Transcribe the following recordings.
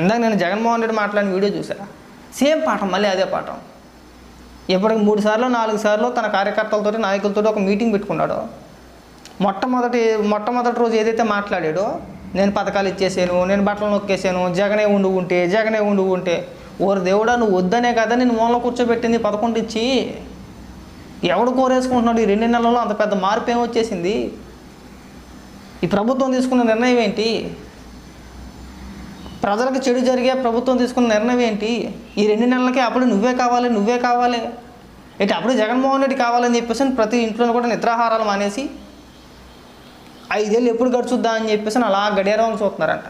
ఇందాక నేను జగన్మోహన్ రెడ్డి మాట్లాడిన వీడియో చూసా సేమ్ పాఠం మళ్ళీ అదే పాఠం. ఇప్పటికి మూడు సార్లు నాలుగు సార్లు తన కార్యకర్తలతో నాయకులతో ఒక మీటింగ్ పెట్టుకున్నాడు మొట్టమొదటి మొట్టమొదటి రోజు ఏదైతే మాట్లాడాడో నేను పథకాలు ఇచ్చేసాను నేను బట్టలు నొక్కేసాను జగనే ఉండు ఉంటే జగనే ఉండు ఉంటే ఓరు దేవుడా నువ్వు వద్దనే కదా నేను మూలలో కూర్చోబెట్టింది పదకొండు ఇచ్చి. ఎవడు కోరేసుకుంటున్నాడు? ఈ రెండు నెలల్లో అంత పెద్ద మార్పు ఏమొచ్చేసింది? ఈ ప్రభుత్వం తీసుకున్న నిర్ణయం ఏంటి? ప్రజలకు చెడు జరిగే ప్రభుత్వం తీసుకున్న నిర్ణయం ఏంటి? ఈ రెండు నెలలకి అప్పుడు నువ్వే కావాలి నువ్వే కావాలి. ఏంటి అప్పుడు జగన్మోహన్ రెడ్డి కావాలని చెప్పేసి ప్రతి ఇంట్లో కూడా నిద్రాహారాలు మానేసి ఐదేళ్ళు ఎప్పుడు గడుచుద్దా అని చెప్పేసి అలా గడియారం చూస్తున్నారంట.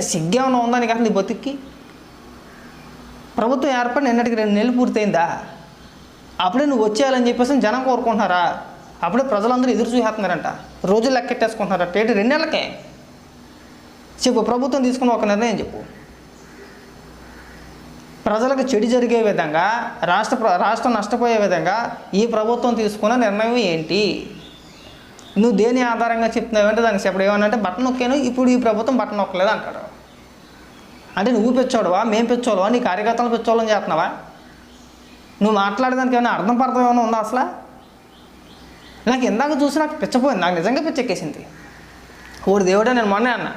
సిగ్గేమన్నా ఉందా నీకు అసలు నీ బతుక్కి? ప్రభుత్వం ఏర్పడి నిన్నటికి రెండు నెలలు పూర్తయిందా? అప్పుడే నువ్వు వచ్చేయాలని చెప్పేసి జనం కోరుకుంటున్నారా? అప్పుడే ప్రజలందరూ ఎదురు చూసేస్తున్నారంట. రోజులు లెక్కెట్టేసుకుంటున్నారట. ఏంటి రెండు నెలలకే? చెప్పు ప్రభుత్వం తీసుకున్న ఒక నిర్ణయం చెప్పు. ప్రజలకు చెడు జరిగే విధంగా రాష్ట్ర ప్ర- రాష్ట్రం నష్టపోయే విధంగా ఈ ప్రభుత్వం తీసుకున్న నిర్ణయం ఏంటి? నువ్వు దేని ఆధారంగా చెప్తున్నావు అంటే దానికి చెప్పడం ఏమన్నా బట్టన్ నొక్కాను ఇప్పుడు ఈ ప్రభుత్వం బట్టన్ నొక్కలేదు అంటాడు. అంటే నువ్వు పెంచోడవా మేము పెంచోడవా నీ కార్యకర్తలు పెంచోళ్ళని చేస్తున్నావా? నువ్వు మాట్లాడేదానికి ఏమైనా అర్థం పర్థం ఏమైనా ఉందా అసలు? నాకు ఇందాక చూసి నాకు పిచ్చపోయింది నాకు నిజంగా పిచ్చెక్కేసింది. ఓడి దేవుడే నేను మొన్నే అన్న.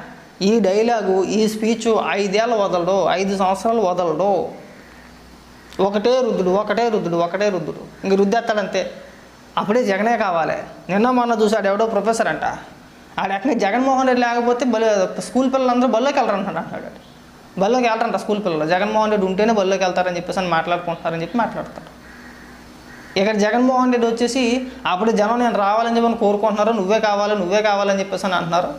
ఈ డైలాగు ఈ స్పీచ్ ఐదేళ్ళు వదలడు ఐదు సంవత్సరాలు వదలడు. ఒకటే రుద్దుడు ఒకటే రుద్దుడు ఒకటే రుద్దుడు ఇంక రుద్దేస్తాడంతే అప్పుడే జగనే కావాలి. నిన్న మొన్న చూసాడు ఎవడో ప్రొఫెసర్ అంట. ఆడ ఎక్కడ జగన్మోహన్ రెడ్డి లేకపోతే బలి స్కూల్ పిల్లలందరూ బళ్ళోకి వెళ్ళరంటాడు అంటాడు అంటాడు బళ్ళోకి వెళ్ళరంట స్కూల్ పిల్లలు. జగన్మోహన్ రెడ్డి ఉంటేనే బళ్ళోకి వెళ్తారని చెప్పేసి అని మాట్లాడుకుంటున్నారని చెప్పి మాట్లాడతాడు. ఇక్కడ జగన్మోహన్ రెడ్డి వచ్చేసి అప్పుడు జనం నేను రావాలని చెప్పని కోరుకుంటున్నారు నువ్వే కావాలి నువ్వే కావాలని చెప్పేసి అని అంటున్నారు.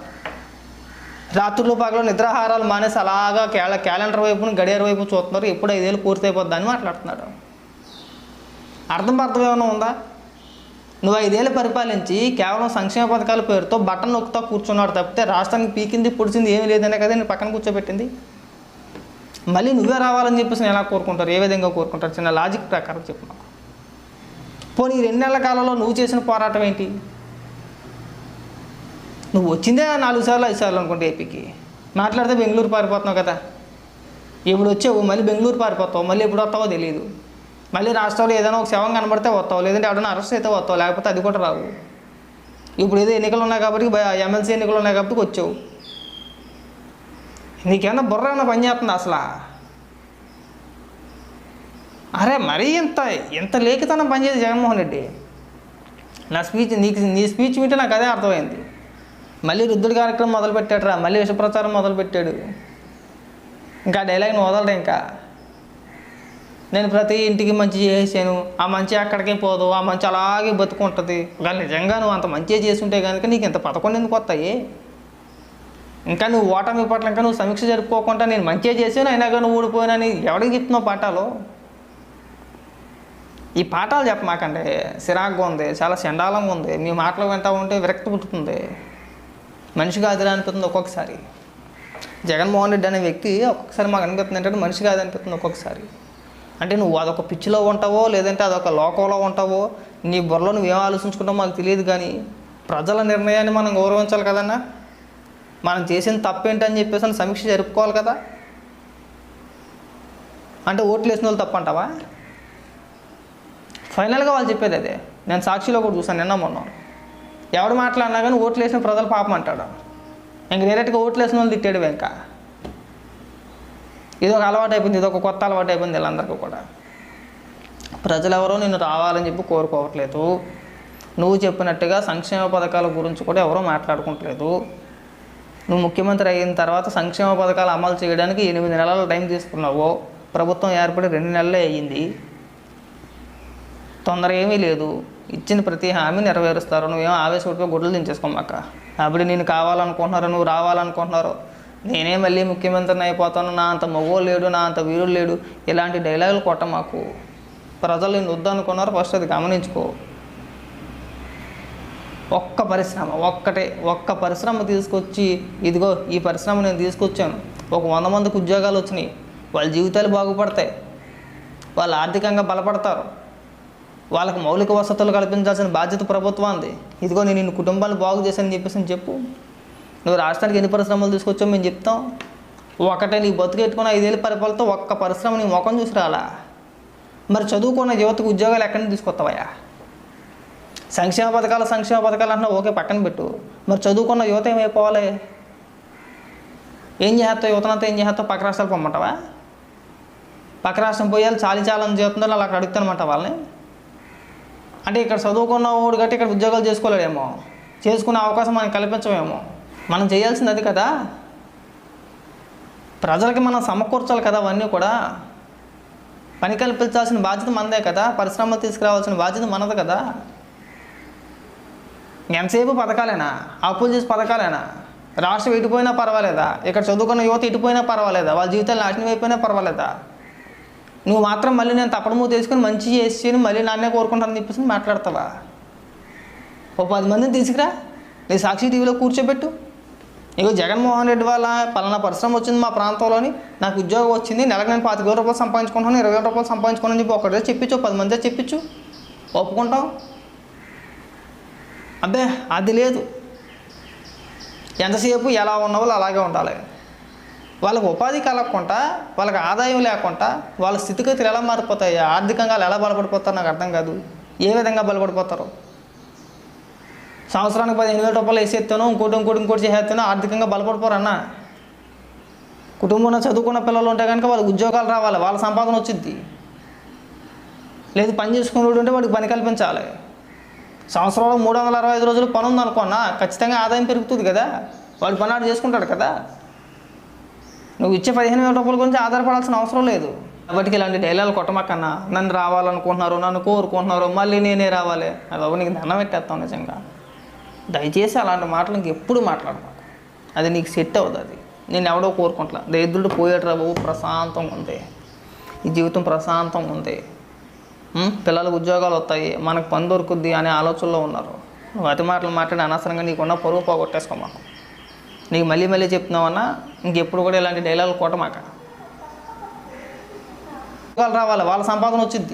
రాత్రులు పగలు నిద్రాహారాలు మానేసి అలాగా క్యాల క్యాలెండర్ వైపును గడియార వైపు చూస్తున్నారు. ఎప్పుడు ఐదేళ్ళు పూర్తి అయిపోద్దా అని మాట్లాడుతున్నాడు అర్థం అర్థం ఏమైనా ఉందా? నువ్వు ఐదేళ్ళు పరిపాలించి కేవలం సంక్షేమ పథకాల పేరుతో బటన్ నొక్కుతా కూర్చున్నాడు తప్పితే రాష్ట్రానికి పీకింది పొడిచింది ఏమీ లేదనే కదా నేను పక్కన కూర్చోబెట్టింది. మళ్ళీ నువ్వే రావాలని చెప్పేసి నేను ఎలా కోరుకుంటారు? ఏ విధంగా కోరుకుంటారు? చిన్న లాజిక్ ప్రకారం చెప్పు నాకు పోనీ ఈ రెండు నెలల కాలంలో నువ్వు చేసిన పోరాటం ఏంటి? నువ్వు వచ్చిందే నాలుగు సార్లు ఐదు సార్లు అనుకుంటే ఏపీకి. మాట్లాడితే బెంగళూరు పారిపోతున్నావు కదా. ఇప్పుడు వచ్చావు? మళ్ళీ బెంగళూరు పారిపోతావు. మళ్ళీ ఎప్పుడు వస్తావో తెలియదు మళ్ళీ రాష్ట్రంలో ఏదైనా ఒక శవం కనబడితే వస్తావు. లేదంటే ఎవడైనా అరెస్ట్ అయితే వస్తావు. లేకపోతే అది కూడా రావు. ఇప్పుడు ఏదో ఎన్నికలు ఉన్నాయి కాబట్టి ఎమ్మెల్సీ ఎన్నికలు ఉన్నాయి కాబట్టి వచ్చావు. నీకేమన్నా బుర్ర ఏమన్నా పని చేస్తుంది అసలు? అరే మరీ ఇంత ఇంత లేఖితనం పనిచేది జగన్మోహన్ రెడ్డి. నా స్పీచ్ నీకు నీ స్పీచ్ వింటే నాకు అదే అర్థమైంది. మళ్ళీ రుద్దుడి కార్యక్రమం మొదలుపెట్టాడు రా మళ్ళీ విషప్రచారం మొదలుపెట్టాడు. ఇంకా డైలాగ్ వదలడు ఇంకా? నేను ప్రతి ఇంటికి మంచి చేసాను ఆ మంచి అక్కడికే పోదు ఆ మంచి అలాగే బతుకుంటుంది. కానీ నిజంగా నువ్వు అంత మంచిగా చేస్తుంటే కనుక నీకు ఇంత పదకొండు ఎందుకు వస్తాయి? ఇంకా నువ్వు ఓటమి పట్ల ఇంకా నువ్వు సమీక్ష జరుపుకోకుండా నేను మంచిగా చేసాను అయినా కానీ ఊడిపోయానని ఎవరికి చెప్తున్నావు పాఠాలు? ఈ పాఠాలు చెప్పమాకండి. సిరాగ్గా ఉంది చాలా చండాలంగా ఉంది. మీ మాటలు వింటా ఉంటే విరక్తి పుట్టుతుంది. మనిషి కాదురా అనిపిస్తుంది ఒక్కొక్కసారి. జగన్మోహన్ రెడ్డి అనే వ్యక్తి ఒక్కొక్కసారి మాకు అనిపిస్తుంది ఏంటంటే మనిషి కాదు అనిపిస్తుంది ఒక్కొక్కసారి. అంటే నువ్వు అదొక పిచ్చిలో ఉంటావో లేదంటే అదొక లోకంలో ఉంటావో నీ బుర్రలో నువ్వేం ఆలోచించుకుంటావో మాకు తెలియదు కానీ ప్రజల నిర్ణయాన్ని మనం గౌరవించాలి కదన్నా? మనం చేసిన తప్పేంటని చెప్పేసి అని సమీక్ష జరుపుకోవాలి కదా? అంటే ఓట్లు వేసిన వాళ్ళు తప్పంటావా? ఫైనల్గా వాళ్ళు చెప్పేది అదే. నేను సాక్షిలో కూడా చూసాను నిన్న మొన్న. ఎవడు మాట్లాడినా కానీ ఓట్లు వేసిన ప్రజలు పాపం అంటాడు. ఇంక డైరెక్ట్గా ఓట్లు వేసిన వాళ్ళు తిట్టాడు ఇంకా. ఇది ఒక అలవాటు అయిపోయింది ఇది ఒక కొత్త అలవాటు అయిపోయింది వీళ్ళందరికీ కూడా. ప్రజలు ఎవరో నిన్ను రావాలని చెప్పి కోరుకోవట్లేదు. నువ్వు చెప్పినట్టుగా సంక్షేమ పథకాల గురించి కూడా ఎవరో మాట్లాడుకుంటలేదు. నువ్వు ముఖ్యమంత్రి అయిన తర్వాత సంక్షేమ పథకాలు అమలు చేయడానికి ఎనిమిది నెలల టైం తీసుకున్నావు. ప్రభుత్వం ఏర్పడి రెండు నెలలే అయ్యింది. తొందర ఏమీ లేదు. ఇచ్చిన ప్రతి హామీ నెరవేరుస్తారు. నువ్వేమో ఆవేశపడిపోయి గుడ్లు దించేసుకోమాక అప్పుడు నేను కావాలనుకుంటున్నారు నువ్వు రావాలనుకుంటున్నారు. నేనే మళ్ళీ ముఖ్యమంత్రిని అయిపోతాను. నా అంత మగోడు లేడు నా అంత వీరుడు లేడు. ఇలాంటి డైలాగులు కొట్ట మాకు. ప్రజలు నేను వద్దనుకున్నారు. ఫస్ట్ అది గమనించుకో. ఒక్క పరిశ్రమ ఒక్కటే ఒక్క పరిశ్రమ తీసుకొచ్చి ఇదిగో ఈ పరిశ్రమ నేను తీసుకొచ్చాను. ఒక వంద మందికి ఉద్యోగాలు వచ్చినాయి. వాళ్ళ జీవితాలు బాగుపడతాయి. వాళ్ళు ఆర్థికంగా బలపడతారు. వాళ్ళకి మౌలిక వసతులు కల్పించాల్సిన బాధ్యత ప్రభుత్వానికి ఇదిగో నేను నిన్ను కుటుంబాలు బాగు చేశానని చెప్పేసి అని చెప్పు. నువ్వు రాష్ట్రానికి ఎన్ని పరిశ్రమలు తీసుకొచ్చావు మేము చెప్తాం. ఒకటే నీ బతుకెట్టుకున్న ఐదేళ్ళు పరిపాలనతో ఒక్క పరిశ్రమ నీ ముఖం చూసి రాలా. మరి చదువుకున్న యువతకు ఉద్యోగాలు ఎక్కడి నుంచి తీసుకొస్తావయ్యా? సంక్షేమ పథకాలు సంక్షేమ పథకాలు అంటున్నా ఓకే పక్కన పెట్టు. మరి చదువుకున్న యువత ఏమైపోవాలి? ఏం చేస్తావు? యువతనంతా ఏం చేస్తావు? పక్క రాష్ట్రాలు పొమ్మంటావా? పక్క రాష్ట్రం పోయాలి చాలి చాలని చెప్తున్నారు అలా అక్కడ అడుగుతానమాట వాళ్ళని. అంటే ఇక్కడ చదువుకున్న వాడు గట్టి ఇక్కడ ఉద్యోగాలు చేసుకోలేడేమో. చేసుకునే అవకాశం మనం కల్పించమేమో మనం చేయాల్సింది అది కదా. ప్రజలకి మనం సమకూర్చాలి కదా అవన్నీ కూడా. పని కల్పించాల్సిన బాధ్యత మనదే కదా. పరిశ్రమలు తీసుకురావాల్సిన బాధ్యత మనది కదా. ఎంతసేపు పథకాలేనా అప్పులు చేసి పథకాలేనా రాష్ట్రం ఇటుపోయినా పర్వాలేదా? ఇక్కడ చదువుకున్న యువత ఇటుపోయినా పర్వాలేదా? వాళ్ళ జీవితాలు నాశనం అయిపోయినా పర్వాలేదా? నువ్వు మాత్రం మళ్ళీ నేను తప్పడము తెలుసుకొని మంచి చేసి మళ్ళీ నాన్నే కోరుకుంటానని చెప్పేసి మాట్లాడతావా? ఓ పది మందిని తీసుకురా. నీ సాక్షి టీవీలో కూర్చోబెట్టు. ఇగో జగన్మోహన్ రెడ్డి వాళ్ళ పలానా పరిశ్రమ వచ్చింది మా ప్రాంతంలోని నాకు ఉద్యోగం వచ్చింది. నెలకు నేను పాతిక వేల రూపాయలు సంపాదించుకుంటాను ఇరవై వేల రూపాయలు సంపాదించుకున్నాను చెప్పి ఒకటే చెప్పించు పది మంది చెప్పించు ఒప్పుకుంటాం అబ్బే అది లేదు. ఎంతసేపు ఎలా ఉన్న వాళ్ళు అలాగే ఉండాలి. వాళ్ళకి ఉపాధి కలగకుండా వాళ్ళకి ఆదాయం లేకుండా వాళ్ళ స్థితిగతులు ఎలా మారిపోతాయి? ఆర్థికంగా వాళ్ళు ఎలా బలపడిపోతారు నాకు అర్థం కాదు. ఏ విధంగా బలపడిపోతారు? సంవత్సరానికి పదిహేను వేల రూపాయలు వేసేస్తాను ఇంకోటి ఇంకోటి ఇంకోటి చేసేస్తాను ఆర్థికంగా బలపడిపోరన్నా కుటుంబంలో చదువుకున్న పిల్లలు ఉంటే కనుక వాళ్ళకి ఉద్యోగాలు రావాలి వాళ్ళ సంపాదన వచ్చింది లేదు పని చేసుకునేవాడు ఉంటే వాడికి పని కల్పించాలి. సంవత్సరంలో మూడు వందల అరవై ఐదు రోజులు పని ఉందనుకున్నా ఖచ్చితంగా ఆదాయం పెరుగుతుంది కదా. వాడు పని ఆడు చేసుకుంటాడు కదా. నువ్వు ఇచ్చే పదిహేను వేల రూపాయల గురించి ఆధారపడాల్సిన అవసరం లేదు. కాబట్టి ఇలాంటి డైలాగులు కొట్టమాకన్నా నన్ను రావాలనుకుంటున్నారు నన్ను కోరుకుంటున్నారు మళ్ళీ నేనే రావాలి. అది నీకు దండం పెట్టేస్తాం నిజంగా. దయచేసి అలాంటి మాటలు ఇంకెప్పుడు మాట్లాడమాకు. అది నీకు సెట్ అవ్వదు అది. నేను ఎవడో కోరుకుంటా దరిద్రుడు పోయేట్రా బాబు ప్రశాంతంగా ఉంది. ఈ జీవితం ప్రశాంతంగా ఉంది. పిల్లలకు ఉద్యోగాలు వస్తాయి మనకు పని దొరుకుద్ది అనే ఆలోచనలో ఉన్నారు. నువ్వు అతి మాటలు మాట్లాడి అనవసరంగా నీకున్న పరువు పోగొట్టేసుకోమాకు నీకు మళ్ళీ మళ్ళీ చెప్తున్నావన్నా ఇంకెప్పుడు కూడా ఇలాంటి డైలాగులు కొట్టమాక. రావాలి వాళ్ళ సంపాదన వచ్చింది.